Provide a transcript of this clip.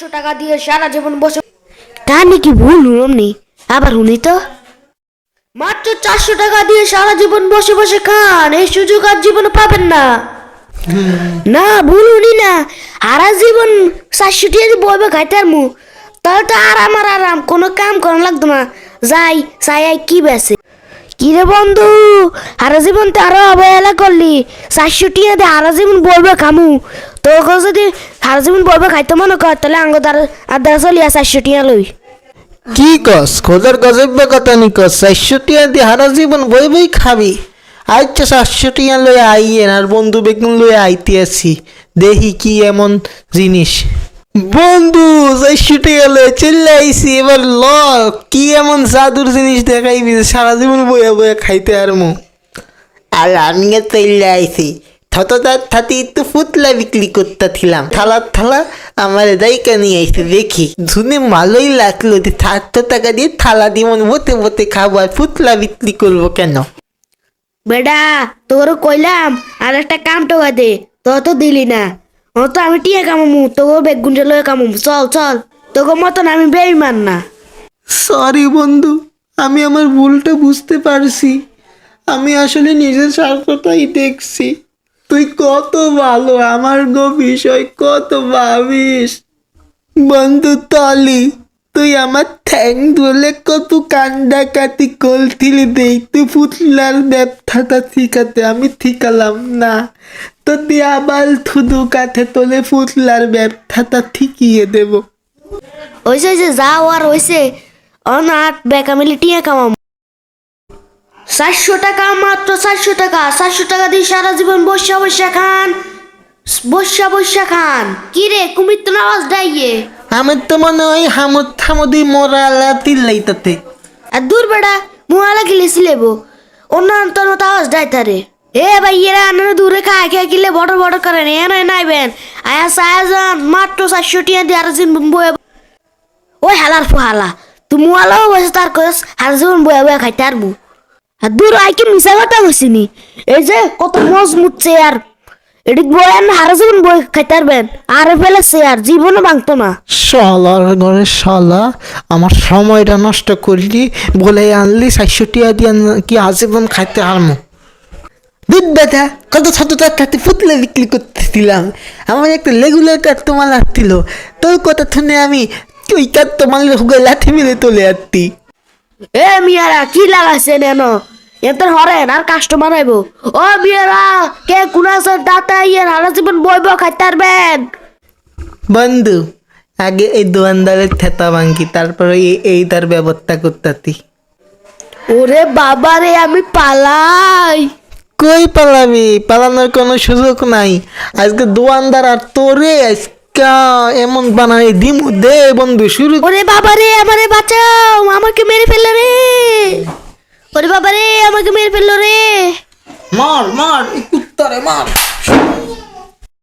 চারশো টাকা দিয়ে সারা জীবন বসে কানে কি ভুল হুমনি আবার শুনি তো? মাত্র চারশো টাকা দিয়ে সারা জীবন বসে বসে খান এই সুযোগ আর জীবনে পাবেন না। না ভুল শুনি না। জীবন চারশো দিয়ে বইবে খাইতে আর মু তাহলে তো আরাম আর আরাম কোনো কাম করা লাগতো না। যাই চাই আই কি বেছে কি রে বন্ধু হারা জীবন তো আরও অবহেলা করলি। চারশো টিয়া দিয়ে হারা জীবন বইবে খামু। তোকে যদি হারা জীবন বইবে খাইতে মনে কর তাহলে আঙ্গ দ্বারা চলিয়া চারশো টিয়া লই কি কস খোদার গজব্য কথা নি কস চারশো টিয়া দিয়ে হারা জীবন বই বই খাবি। আচ্ছা চারশো টিয়া লয়ে আইয়েন আর বন্ধু বেগুন লয়ে আইতে আছি। দেখি কি এমন জিনিস। বন্ধু চারশো টিয়া লয়ে চলে আইসি এবার ল কি এমন জাদুর জিনিস দেখাইবি সারা জীবন বইয়া বইয়া খাইতে আর মু আর আমিও চলে আইসি থতদার থাতি একটু ফুতলা বিক্রি করতেছিলাম। থালা থালা আমার দাইকা নিয়ে আইসে দেখি। শুনে ভালোই লাগল যে চারশো টাকা দিয়ে থালা দিয়ে মন বতে বতে খাব আর ফুতলা বিক্রি করব কেন? বেডা তোর কইলাম আর একটা কাম টোকা দে তো তো দিলি না। ও তো আমি টিয়া কামামু তোকে বেগুনটা লয়ে কামামু। চল চল তোকে মতন আমি বেইমান না। সরি বন্ধু আমি আমার ভুলটা বুঝতে পারছি। আমি আসলে নিজের স্বার্থটাই দেখছি। তুই কত ভালো, আমার গো বিষয় কত ভাবিস? বন্ধু তলি, তুই আমার ঠ্যাং ধরলে কত কান্দা কাতি কলথিলি দেই, তুই ফুটলার ব্যবসাটা ঠিকাতে আমি ঠিকালাম না। তো তুই আবার থুদু কাঠে তোলে ফুটলার ব্যবসাটা ঠিকিয়ে দেবো। ওইসে ওইসে যাও আর ওইসে অনাথ বেকা মিলি টিয়া কামামু। চারশো টাকা মাত্র চারশো টাকা চারশো টাকা দিয়ে সারা জীবন বসা বসা খান। বসা বসা খান। কি রে কুমির তো আওয়াজ ডাইয়ে আমার তো মনে হয় হামদ থামদি মরা আলা তিল্লাইতাতে আর দূর বেড়া মুহালা গিলেছি লেবো অন্য তোর মতো আওয়াজ দেয় তারে। এ ভাই এরা আনারে দূরে খায় খেয়ে কিলে বড় বড় করেন এ নয় নাইবেন। আয়া সায়াজান মাত্র চারশো টিয়া দিয়ে আর দিন বয়ে ওই হালার ফুহালা। তুই মুহালাও বসে তার কস আর জীবন বয়ে বয়ে খাইতে আর দূর আই কি মিশা কথা কইছিনি এই যে কত মজবুত চেয়ার এদিক বয়ান হারা জীবন বই খাইতে পারবেন আরে ফেলে চেয়ার জীবনও ভাঙতো না। শালার ঘরে শালা আমার সময়টা নষ্ট করলি বলে আনলি চারশো টিয়া দিয়ে কি আজীবন খাইতে হারমো দুধ বেটা, কত ছোট কাটতে ফুটলে বিক্রি করতেছিলাম আমার একটা লেগুলার কাস্টমার আসছিল তোর কথা শুনে আমি ওই কাস্টমার হুগে লাঠি মেরে চলে আসতি এ মিয়ারা কি এতে হরেন আর কাস্টমার আইব ও মিয়ারা কে কুনাসের দাতা হারা জীবন বইব বন্ধু আগে এই দোয়ানদারের থেতা ভাঙ্গি তারপরে এই- এই তার ব্যবস্থা করতাতি ওরে বাবা রে আমি পালাই। কই পালাবি পালানোর কোনো সুযোগ নাই। আজকে দোয়ানদার আর তোরে আজকা। এমন বানাই দিমু দে বন্ধু শুরু। ওরে বাবা রে আমারে বাঁচাও আমাকে মেরে ফেলল রে। ওরে বাবা রে আমাকে মেরে ফেলল রে। মার মার এই কুত্তারে মার।